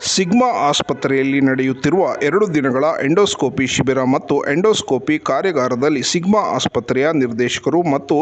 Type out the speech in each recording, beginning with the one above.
Sigma ಆಸ್ಪತ್ರೆಯಲ್ಲಿ ನಡೆಯುತ್ತಿರುವ ಎರಡು ದಿನಗಳ ಎಂಡೋಸ್ಕೋಪಿ ಶಿಬಿರ ಮತ್ತು ಎಂಡೋಸ್ಕೋಪಿ ಕಾರ್ಯಾಗಾರದಲ್ಲಿ ಸಿಗ್ಮಾ ಆಸ್ಪತ್ರೆಯ ನಿರ್ದೇಶಕರು ಮತ್ತು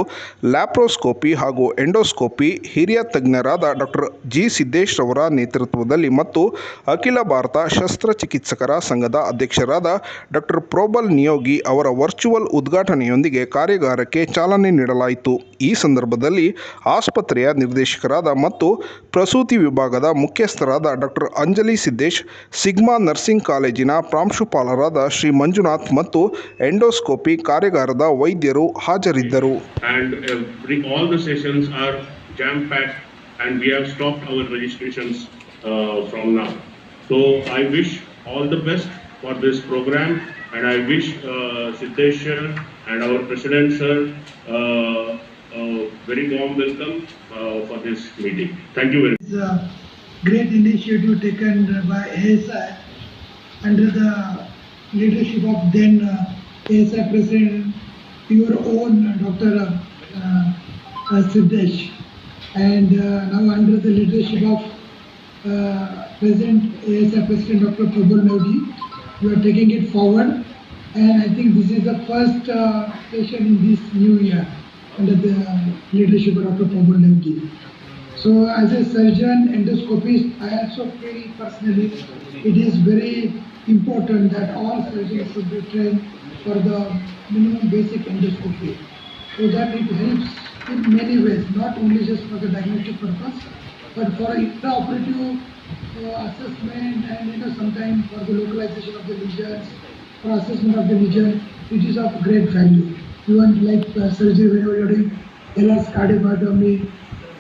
ಲ್ಯಾಪ್ರೋಸ್ಕೋಪಿ ಹಾಗೂ ಎಂಡೋಸ್ಕೋಪಿ ಹಿರಿಯ ತಜ್ಞರಾದ ಡಾಕ್ಟರ್ ಜಿ ಸಿದ್ದೇಶ್ ರವರ ನೇತೃತ್ವದಲ್ಲಿ ಮತ್ತು ಅಖಿಲ ಭಾರತ ಶಸ್ತ್ರಚಿಕಿತ್ಸಕರ ಸಂಘದ ಅಧ್ಯಕ್ಷರಾದ ಡಾಕ್ಟರ್ ಪ್ರೋಬಲ್ ನಿಯೋಗಿ ಅವರ ವರ್ಚುವಲ್ ಉದ್ಘಾಟನೆಯೊಂದಿಗೆ ಕಾರ್ಯಾಗಾರಕ್ಕೆ ಚಾಲನೆ ನೀಡಲಾಯಿತು. ಈ ಸಂದರ್ಭದಲ್ಲಿ ಆಸ್ಪತ್ರೆಯ ನಿರ್ದೇಶಕರಾದ ಮತ್ತು ಪ್ರಸೂತಿ ವಿಭಾಗದ ಮುಖ್ಯಸ್ಥರಾದ doctor Anjali Siddesh Sigma nursing ಕಾಲೇಜಿನ ಪ್ರಾಂಶುಪಾಲರಾದ ಶ್ರೀ ಮಂಜುನಾಥ್ ಮತ್ತು ಎಂಡೋಸ್ಕೋಪಿ ಕಾರ್ಯಾಗಾರದ ವೈದ್ಯರು ಹಾಜರಿದ್ದರು and we have stopped our registrations uh, from now. So I wish all the best for this program and I wish uh, Siddesh sir and our president sir uh, uh, very warm welcome uh, for this meeting. Thank you very much. Great initiative taken by ASI under the leadership of then uh, ASI President, your own Dr. Uh, uh, Siddesh, and uh, now under the leadership of uh, President ASI President Dr. Prabhu Modi, you are taking it forward, and I think this is the first uh, session in this new year under the leadership of Dr. Prabhu Modi. So as a surgeon, endoscopist, I also feel personally it is very important that all surgeons should be trained for the minimum basic endoscopy. So that it helps in many ways, not only just for the diagnostic purpose, but for intraoperative uh, assessment and you know sometimes for the localization of the lesions, for assessment of the lesion, it is of great value. Even like uh, surgery whenever you're doing LS cardiomyotomy,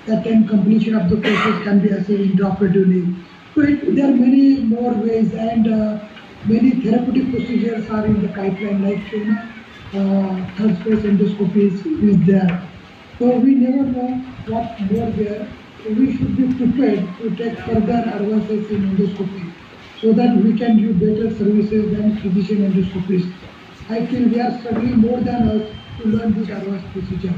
that time completion of the process can be assessed intraoperatively. So there are many more ways and uh, many therapeutic procedures are in the pipeline like you uh, third space endoscopy is, there. So we never know what more there. So we should be prepared to take further advances in endoscopy so that we can give better services than physician endoscopists. I feel they are struggling more than us to learn this advanced procedure.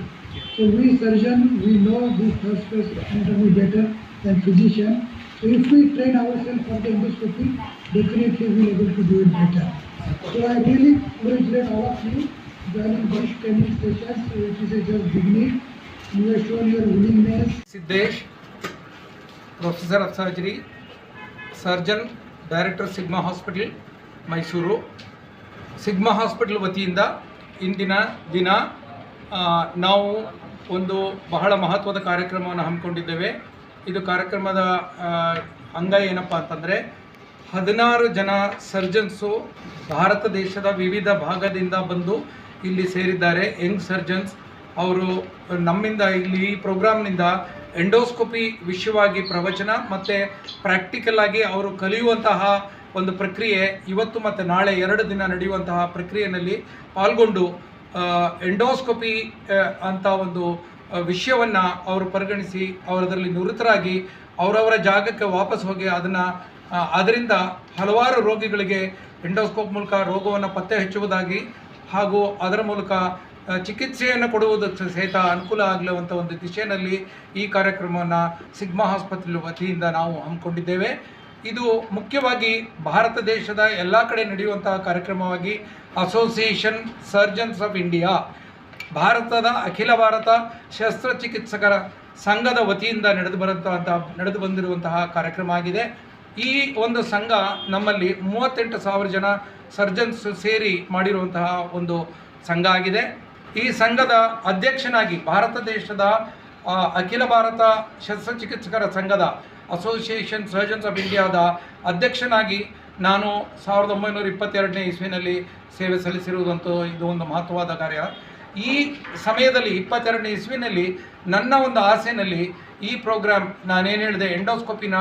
So we surgeon, we know this third space anatomy better than physician. So if we train ourselves for the endoscopy, definitely we will able to do it better. So I really congratulate all of you joining these training sessions, which is a just beginning. You have shown your willingness Siddesh professor of surgery surgeon director Sigma hospital Mysuru Sigma hospital ವತಿಯಿಂದ ಇಂದಿನ ದಿನ ಆ, ನಾವು ಒಂದು ಬಹಳ ಮಹತ್ವದ ಕಾರ್ಯಕ್ರಮವನ್ನು ಹಮ್ಮಿಕೊಂಡಿದ್ದೇವೆ. ಇದು ಕಾರ್ಯಕ್ರಮದ ಅಂಗ ಏನಪ್ಪ ಅಂತಂದರೆ, ಹದಿನಾರು ಜನ ಸರ್ಜನ್ಸು ಭಾರತ ದೇಶದ ವಿವಿಧ ಭಾಗದಿಂದ ಬಂದು ಇಲ್ಲಿ ಸೇರಿದ್ದಾರೆ. ಯಂಗ್ ಸರ್ಜನ್ಸ್, ಅವರು ನಮ್ಮಿಂದ ಇಲ್ಲಿ ಈ ಪ್ರೋಗ್ರಾಮ್ನಿಂದ ಎಂಡೋಸ್ಕೋಪಿ ವಿಷಯವಾಗಿ ಪ್ರವಚನ ಮತ್ತು ಪ್ರಾಕ್ಟಿಕಲ್ ಆಗಿ ಅವರು ಕಲಿಯುವಂತಹ ಒಂದು ಪ್ರಕ್ರಿಯೆ ಇವತ್ತು ಮತ್ತು ನಾಳೆ ಎರಡು ದಿನ ನಡೆಯುವಂತಹ ಪ್ರಕ್ರಿಯೆಯಲ್ಲಿ ಪಾಲ್ಗೊಂಡು ಎಂಡೋಸ್ಕೋಪಿ ಅಂತ ಒಂದು ವಿಷಯವನ್ನು ಅವರು ಪರಿಗಣಿಸಿ ಅವರದರಲ್ಲಿ ನಿವೃತ್ತರಾಗಿ ಅವರವರ ಜಾಗಕ್ಕೆ ವಾಪಸ್ ಹೋಗಿ ಅದನ್ನು ಅದರಿಂದ ಹಲವಾರು ರೋಗಿಗಳಿಗೆ ಎಂಡೋಸ್ಕೋಪ್ ಮೂಲಕ ರೋಗವನ್ನು ಪತ್ತೆ ಹಚ್ಚುವುದಾಗಿ ಹಾಗೂ ಅದರ ಮೂಲಕ ಚಿಕಿತ್ಸೆಯನ್ನು ಕೊಡುವುದಕ್ಕೆ ಸಹಿತ ಅನುಕೂಲ ಆಗಲುವಂಥ ಒಂದು ದಿಶೆಯಲ್ಲಿ ಈ ಕಾರ್ಯಕ್ರಮವನ್ನು ಸಿಗ್ಮಾ ಆಸ್ಪತ್ರೆ ವತಿಯಿಂದ ನಾವು ಹಮ್ಮಿಕೊಂಡಿದ್ದೇವೆ. ಇದು ಮುಖ್ಯವಾಗಿ ಭಾರತ ದೇಶದ ಎಲ್ಲ ಕಡೆ ನಡೆಯುವಂತಹ ಕಾರ್ಯಕ್ರಮವಾಗಿ ಅಸೋಸಿಯೇಷನ್ ಸರ್ಜನ್ಸ್ ಆಫ್ ಇಂಡಿಯಾ ಭಾರತದ ಅಖಿಲ ಭಾರತ ಶಸ್ತ್ರಚಿಕಿತ್ಸಕರ ಸಂಘದ ವತಿಯಿಂದ ನಡೆದು ಬರುವಂತಹ ನಡೆದು ಬಂದಿರುವಂತಹ ಕಾರ್ಯಕ್ರಮ ಆಗಿದೆ. ಈ ಒಂದು ಸಂಘ ನಮ್ಮಲ್ಲಿ ಮೂವತ್ತೆಂಟು ಸಾವಿರ ಜನ ಸರ್ಜನ್ಸ್ ಸೇರಿ ಮಾಡಿರುವಂತಹ ಒಂದು ಸಂಘ ಆಗಿದೆ. ಈ ಸಂಘದ ಅಧ್ಯಕ್ಷನಾಗಿ ಭಾರತ ದೇಶದ ಅಖಿಲ ಭಾರತ ಶಸ್ತ್ರಚಿಕಿತ್ಸಕರ ಸಂಘದ ಅಸೋಸಿಯೇಷನ್ ಸರ್ಜನ್ಸ್ ಆಫ್ ಇಂಡಿಯಾದ ಅಧ್ಯಕ್ಷನಾಗಿ ನಾನು ಸಾವಿರದ ಒಂಬೈನೂರ ಇಪ್ಪತ್ತೆರಡನೇ ಇಸ್ವಿನಲ್ಲಿ ಸೇವೆ ಸಲ್ಲಿಸಿರುವುದಂತೂ ಇದು ಒಂದು ಮಹತ್ವವಾದ ಕಾರ್ಯ. ಈ ಸಮಯದಲ್ಲಿ ಇಪ್ಪತ್ತೆರಡನೇ ಇಸ್ವಿನಲ್ಲಿ ನನ್ನ ಒಂದು ಆಸೆನಲ್ಲಿ ಈ ಪ್ರೋಗ್ರಾಮ್ ನಾನೇನು ಹೇಳಿದೆ, ಎಂಡೋಸ್ಕೋಪಿನ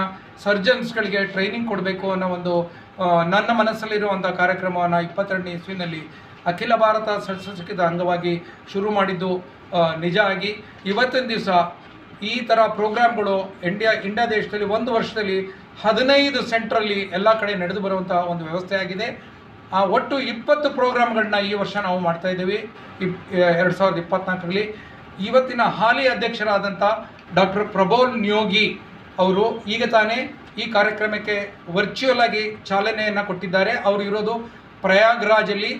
ಸರ್ಜನ್ಸ್ಗಳಿಗೆ ಟ್ರೈನಿಂಗ್ ಕೊಡಬೇಕು ಅನ್ನೋ ಒಂದು ನನ್ನ ಮನಸ್ಸಲ್ಲಿರುವಂಥ ಕಾರ್ಯಕ್ರಮವನ್ನು ಇಪ್ಪತ್ತೆರಡನೇ ಇಸ್ವಿನಲ್ಲಿ ಅಖಿಲ ಭಾರತ ಶಸ್ತ್ರಚಿಕಿತ್ಸಕ ಅಂಗವಾಗಿ ಶುರು ಮಾಡಿದ್ದು ನಿಜ ಆಗಿ ಇವತ್ತಿನ ದಿವಸ ಈ ಥರ ಪ್ರೋಗ್ರಾಮ್ಗಳು ಇಂಡಿಯಾ ಇಂಡಿಯಾ ದೇಶದಲ್ಲಿ ಒಂದು ವರ್ಷದಲ್ಲಿ ಹದಿನೈದು ಸೆಂಟ್ರಲ್ಲಿ ಎಲ್ಲ ಕಡೆ ನಡೆದು ಬರುವಂತಹ ಒಂದು ವ್ಯವಸ್ಥೆ ಆಗಿದೆ. ಆ, ಒಟ್ಟು ಇಪ್ಪತ್ತು ಪ್ರೋಗ್ರಾಮ್ಗಳನ್ನ ಈ ವರ್ಷ ನಾವು ಮಾಡ್ತಾ ಇದ್ದೀವಿ. ಇಪ್ ಎರಡು ಸಾವಿರದ ಇಪ್ಪತ್ನಾಲ್ಕರಲ್ಲಿ. ಇವತ್ತಿನ ಹಾಲಿ ಅಧ್ಯಕ್ಷರಾದಂಥ ಡಾಕ್ಟರ್ ಪ್ರಬೋಲ್ ನಿಯೋಗಿ ಅವರು ಈಗ ತಾನೇ ಈ ಕಾರ್ಯಕ್ರಮಕ್ಕೆ ವರ್ಚುವಲ್ ಆಗಿ ಚಾಲನೆಯನ್ನು ಕೊಟ್ಟಿದ್ದಾರೆ. ಅವರು ಇರೋದು ಪ್ರಯಾಗ್ರಾಜಲ್ಲಿ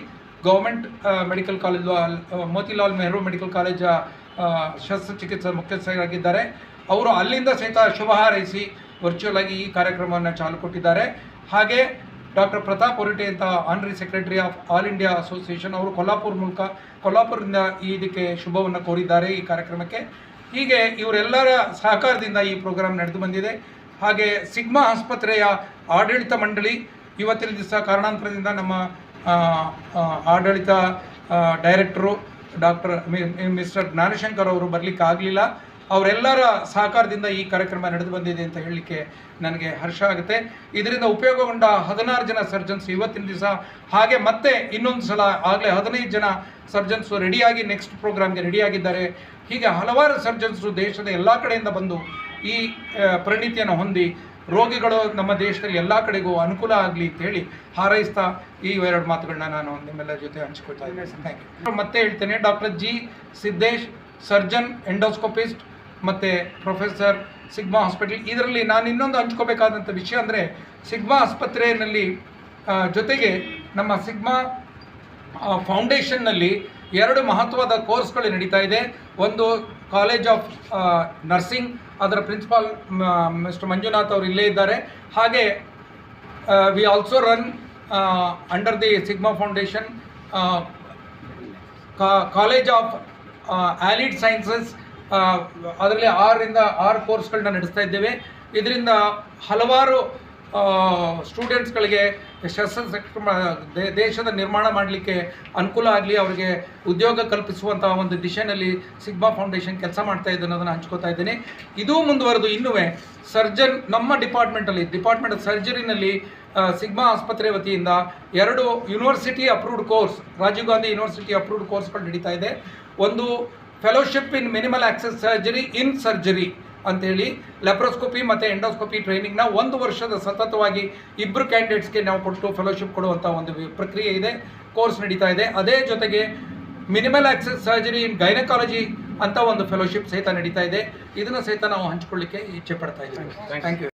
government medical college Motilal Nehru medical college ಶಸ್ತ್ರಚಿಕಿತ್ಸಾ ಮುಖ್ಯಸ್ಥರಾಗಿದ್ದಾರೆ. ಅವರು ಅಲ್ಲಿಂದ ಸಹಿತ ಶುಭ ಹಾರೈಸಿ ವರ್ಚುವಲ್ ಆಗಿ ಈ ಕಾರ್ಯಕ್ರಮವನ್ನು ಚಾಲು ಕೊಟ್ಟಿದ್ದಾರೆ ಹಾಗೆ ಡಾಕ್ಟರ್ ಪ್ರತಾಪ್ ಹೊರಟೆ ಅಂತ honorary secretary of All India Association ಅವರು ಕೊಲ್ಲಾಪುರ ಮೂಲಕ, ಕೊಲ್ಲಾಪುರದಿಂದ ಈ ಇದಕ್ಕೆ ಶುಭವನ್ನು ಕೋರಿದ್ದಾರೆ ಈ ಕಾರ್ಯಕ್ರಮಕ್ಕೆ. ಹೀಗೆ ಇವರೆಲ್ಲರ ಸಹಕಾರದಿಂದ ಈ ಪ್ರೋಗ್ರಾಮ್ ನಡೆದು ಬಂದಿದೆ. ಹಾಗೆ ಸಿಗ್ಮಾ ಆಸ್ಪತ್ರೆಯ ಆಡಳಿತ ಮಂಡಳಿ ಇವತ್ತಿನ ದಿವಸ ಕಾರಣಾಂತರದಿಂದ ನಮ್ಮ ಆಡಳಿತ ಡೈರೆಕ್ಟರು ಡಾಕ್ಟರ್ ಮಿಸ್ಟರ್ ಜ್ಞಾನಶಂಕರ್ ಅವರು ಬರಲಿಕ್ಕೆ ಆಗಲಿಲ್ಲ. ಅವರೆಲ್ಲರ ಸಹಕಾರದಿಂದ ಈ ಕಾರ್ಯಕ್ರಮ ನಡೆದು ಬಂದಿದೆ ಅಂತ ಹೇಳಲಿಕ್ಕೆ ನನಗೆ ಹರ್ಷ ಆಗುತ್ತೆ. ಇದರಿಂದ ಉಪಯೋಗಗೊಂಡ ಹದಿನಾರು ಜನ ಸರ್ಜನ್ಸ್ ಇವತ್ತಿನ ದಿವಸ, ಹಾಗೆ ಮತ್ತೆ ಇನ್ನೊಂದು ಸಲ ಆಗಲೇ ಹದಿನೈದು ಜನ ಸರ್ಜನ್ಸು ರೆಡಿಯಾಗಿ ನೆಕ್ಸ್ಟ್ ಪ್ರೋಗ್ರಾಮ್ಗೆ ರೆಡಿಯಾಗಿದ್ದಾರೆ. ಹೀಗೆ ಹಲವಾರು ಸರ್ಜನ್ಸು ದೇಶದ ಎಲ್ಲ ಕಡೆಯಿಂದ ಬಂದು ಈ ಪರಿಣಿತಿಯನ್ನು ಹೊಂದಿ ರೋಗಿಗಳು ನಮ್ಮ ದೇಶದಲ್ಲಿ ಎಲ್ಲ ಕಡೆಗೂ ಅನುಕೂಲ ಆಗಲಿ ಅಂತ ಹೇಳಿ ಹಾರೈಸ್ತಾ ಈ ಎರಡು ಮಾತುಗಳನ್ನ ನಾನು ನಿಮ್ಮೆಲ್ಲರ ಜೊತೆ ಹಂಚಿಕೊಳ್ತಾ ಇದ್ದೇನೆ. ಥ್ಯಾಂಕ್ ಮತ್ತೆ ಹೇಳ್ತೇನೆ, doctor G Siddesh, surgeon, endoscopist ಮತ್ತು ಪ್ರೊಫೆಸರ್ ಸಿಗ್ಮಾ ಹಾಸ್ಪಿಟಲ್. ಇದರಲ್ಲಿ ನಾನು ಇನ್ನೊಂದು ಹಂಚ್ಕೋಬೇಕಾದಂಥ ವಿಷಯ ಅಂದರೆ ಸಿಗ್ಮಾ ಆಸ್ಪತ್ರೆಯಲ್ಲಿ ಜೊತೆಗೆ ನಮ್ಮ ಸಿಗ್ಮಾ ಫೌಂಡೇಶನ್ನಲ್ಲಿ ಎರಡು ಮಹತ್ವದ ಕೋರ್ಸ್ಗಳು ನಡೀತಾ ಇದೆ. ಒಂದು ಕಾಲೇಜ್ ಆಫ್ ನರ್ಸಿಂಗ್ ಅದರ ಪ್ರಿನ್ಸಿಪಾಲ್ ಮಿಸ್ಟರ್ ಮಂಜುನಾಥ್ ಅವರು ಇಲ್ಲೇ ಇದ್ದಾರೆ. ಹಾಗೆ we also run under the Sigma Foundation College of Allied Sciences ಅದರಲ್ಲಿ ಆರರಿಂದ ಆರು ಕೋರ್ಸ್ಗಳನ್ನ ನಡೆಸ್ತಾ ಇದ್ದೇವೆ. ಇದರಿಂದ ಹಲವಾರು ಸ್ಟೂಡೆಂಟ್ಸ್ಗಳಿಗೆ ಶಸ್ತ್ರ ದೇಶದ ನಿರ್ಮಾಣ ಮಾಡಲಿಕ್ಕೆ ಅನುಕೂಲ ಆಗಲಿ, ಅವರಿಗೆ ಉದ್ಯೋಗ ಕಲ್ಪಿಸುವಂಥ ಒಂದು ದಿಶೆಯಲ್ಲಿ ಸಿಗ್ಮಾ ಫೌಂಡೇಶನ್ ಕೆಲಸ ಮಾಡ್ತಾ ಇದೆ ಅನ್ನೋದನ್ನು ಹಂಚ್ಕೋತಾ ಇದ್ದೀನಿ. ಇದೂ ಮುಂದುವರೆದು ಇನ್ನೂ ಸರ್ಜನ್, ನಮ್ಮ ಡಿಪಾರ್ಟ್ಮೆಂಟಲ್ಲಿ ಡಿಪಾರ್ಟ್ಮೆಂಟ್ ಸರ್ಜರಿನಲ್ಲಿ ಸಿಗ್ಮಾ ಆಸ್ಪತ್ರೆ ವತಿಯಿಂದ ಎರಡು university approved course Rajiv Gandhi university approved ಕೋರ್ಸ್ಗಳು ನಡೀತಾ ಇದೆ. ಒಂದು fellowship in minimal access surgery in surgery ಅಂತೇಳಿ ಲೆಪ್ರೋಸ್ಕೋಪಿ ಮತ್ತು ಎಂಡೋಸ್ಕೋಪಿ ಟ್ರೈನಿಂಗ್ನ ಒಂದು ವರ್ಷದ ಸತತವಾಗಿ ಇಬ್ಬರು ಕ್ಯಾಂಡಿಡೇಟ್ಸ್ಗೆ ನಾವು ಕೊಟ್ಟು ಫೆಲೋಶಿಪ್ ಕೊಡುವಂಥ ಒಂದು ಪ್ರಕ್ರಿಯೆ ಇದೆ ಕೋರ್ಸ್ ನಡೀತಾ ಇದೆ. ಅದೇ ಜೊತೆಗೆ minimal access surgery in gynaecology ಅಂತ ಒಂದು ಫೆಲೋಶಿಪ್ ಸಹಿತ ನಡೀತಾ ಇದೆ. ಇದನ್ನು ಸಹಿತ ನಾವು ಹಂಚ್ಕೊಳ್ಳಿಕ್ಕೆ ಇಚ್ಛೆ ಪಡ್ತಾ ಇದ್ದೀವಿ. Thank you